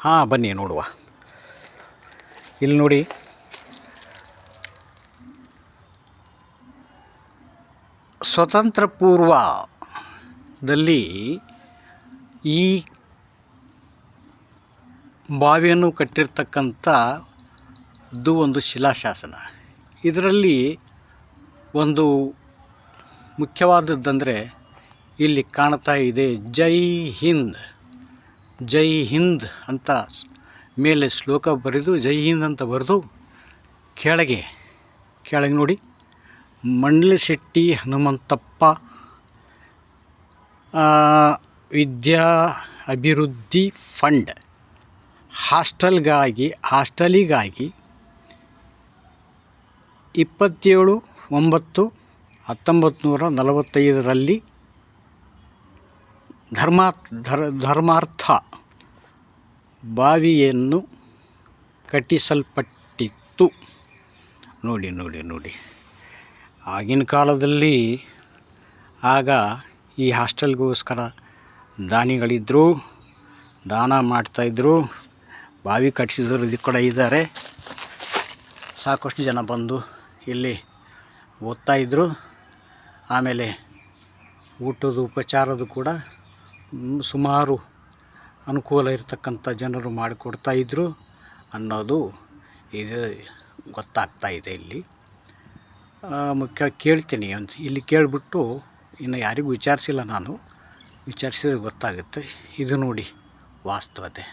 ಹಾಂ, ಬನ್ನಿ, ನೋಡುವ. ಇಲ್ಲಿ ನೋಡಿ. ಸ್ವತಂತ್ರ ಪೂರ್ವದಲ್ಲಿ ಈ ಬಾವಿಯನ್ನು ಕಟ್ಟಿರ್ತಕ್ಕಂಥದ್ದು ಒಂದು ಶಿಲಾಶಾಸನ. ಇದರಲ್ಲಿ ಒಂದು ಮುಖ್ಯವಾದದ್ದಂದರೆ ಇಲ್ಲಿ ಕಾಣ್ತಾ ಇದೆ, ಜೈ ಹಿಂದ್. ಜೈ ಹಿಂದ್ ಅಂತ ಮೇಲೆ ಶ್ಲೋಕ ಬರೆದು, ಜೈ ಹಿಂದ್ ಅಂತ ಬರೆದು ಕೆಳಗೆ ಕೆಳಗೆ ನೋಡಿ. ಮಂಡ್ಲಶೆಟ್ಟಿ ಹನುಮಂತಪ್ಪ ವಿದ್ಯಾ ಅಭಿವೃದ್ಧಿ ಫಂಡ್. ಹಾಸ್ಟೆಲ್ಗಾಗಿ, ಹಾಸ್ಟೆಲಿಗಾಗಿ ಇಪ್ಪತ್ತೇಳು, ಒಂಬತ್ತು, ಹತ್ತೊಂಬತ್ತು ನೂರ ನಲವತ್ತೈದರಲ್ಲಿ ಧರ್ಮ, ಧರ್, ಧರ್ಮಾರ್ಥ ಬಾವಿಯನ್ನು ಕಟ್ಟಿಸಲ್ಪಟ್ಟಿತ್ತು. ನೋಡಿ ನೋಡಿ ನೋಡಿ. ಆಗಿನ ಕಾಲದಲ್ಲಿ ಆಗ ಈ ಹಾಸ್ಟೆಲ್ಗೋಸ್ಕರ ದಾನಿಗಳಿದ್ದರು ದಾನ ಮಾಡ್ತಾಯಿದ್ರು ಬಾವಿ ಕಟ್ಟಿಸಿದ್ರು ಇದು ಕೂಡ ಇದ್ದಾರೆ. ಸಾಕಷ್ಟು ಜನ ಬಂದು ಇಲ್ಲಿ ಓದ್ತಾಯಿದ್ರು ಆಮೇಲೆ ಊಟದ ಉಪಚಾರದ ಕೂಡ ಸುಮಾರು ಅನುಕೂಲ ಇರತಕ್ಕಂಥ ಜನರು ಮಾಡಿಕೊಡ್ತಾ ಇದ್ದರು ಅನ್ನೋದು ಇದು ಗೊತ್ತಾಗ್ತಾ ಇದೆ ಇಲ್ಲಿ. ಮುಖ್ಯ ಕೇಳ್ತೀನಿ ಅಂತ. ಇಲ್ಲಿ ಕೇಳಿಬಿಟ್ಟು ಇನ್ನು ಯಾರಿಗೂ ವಿಚಾರಿಸಿಲ್ಲ ನಾನು. ವಿಚಾರಿಸಿದ್ರೆ ಗೊತ್ತಾಗುತ್ತೆ. ಇದು ನೋಡಿ ವಾಸ್ತವತೆ.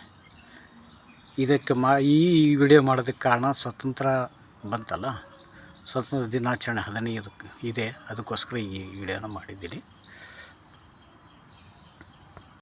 ಇದಕ್ಕೆ ಮಾ, ಈ ವಿಡಿಯೋ ಮಾಡೋದಕ್ಕೆ ಕಾರಣ ಸ್ವತಂತ್ರ ಬಂತಲ್ಲ? ಸ್ವತಂತ್ರ ದಿನಾಚರಣೆ ಹದಿನೈದು ಇದೆ. ಅದಕ್ಕೋಸ್ಕರ ಈ ವಿಡಿಯೋನ ಮಾಡಿದ್ದೀನಿ.